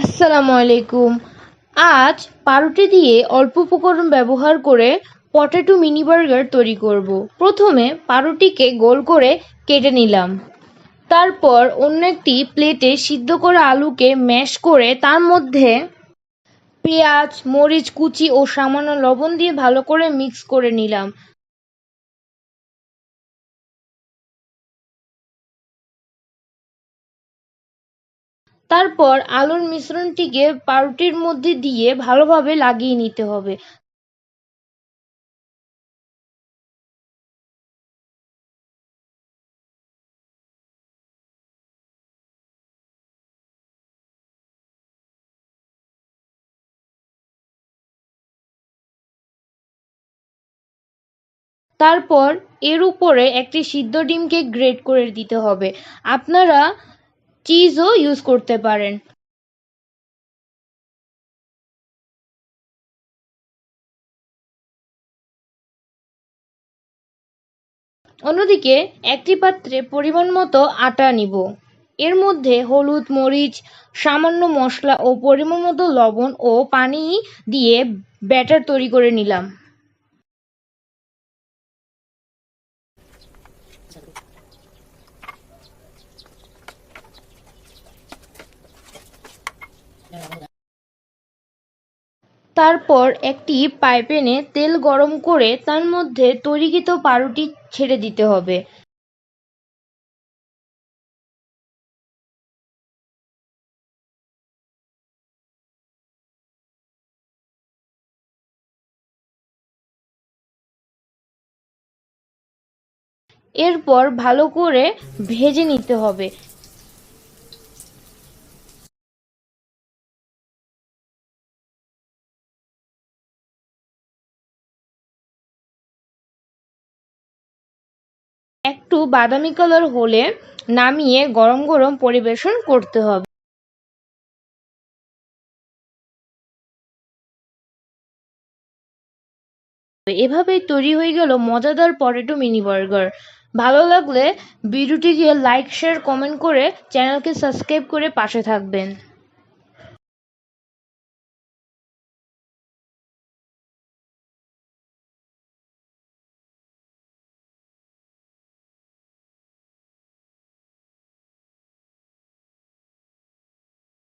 আসসালামু আলাইকুম। আজ পাউরুটি দিয়ে অল্প উপকরণ ব্যবহার করে পটেটো মিনি বার্গার তৈরি করব। প্রথমে পাউরুটিকে গোল করে কেটে নিলাম। তারপর অন্য একটি প্লেটে সিদ্ধ করা আলুকে ম্যাশ করে তার মধ্যে পেঁয়াজ, মরিচ, কুচি ও সামান্য লবণ দিয়ে ভালো করে মিক্স করে নিলাম। তারপর আলুর মিশ্রণটিকে পাউরুটির মধ্যে দিয়ে ভালোভাবে লাগিয়ে নিতে হবে। তারপর এর উপরে একটি সিদ্ধ ডিমকে গ্রেট করে দিতে হবে। আপনারা চিজও ইউজ করতে পারেন। অন্যদিকে, একটি পাত্রে পরিমাণ মতো আটা নিব। এর মধ্যে হলুদ, মরিচ, সামান্য মশলা ও পরিমাণ মতো লবণ ও পানি দিয়ে ব্যাটার তৈরি করে নিলাম। তারপর একটি পাইপ্যানে তেল গরম করে তার মধ্যে তৈরিকৃত পাউরুটি ছেড়ে দিতে হবে। এরপর ভালো করে ভেজে নিতে হবে। একটু বাদামি কালার হলে নামিয়ে গরম গরম পরিবেশন করতে হবে। এভাবেই তৈরি হয়ে গেল মজাদার পটেটো মিনি বার্গার। ভালো লাগলে ভিডিওটিকে লাইক শেয়ার কমেন্ট করে চ্যানেলকে সাবস্ক্রাইব করে পাশে থাকবেন।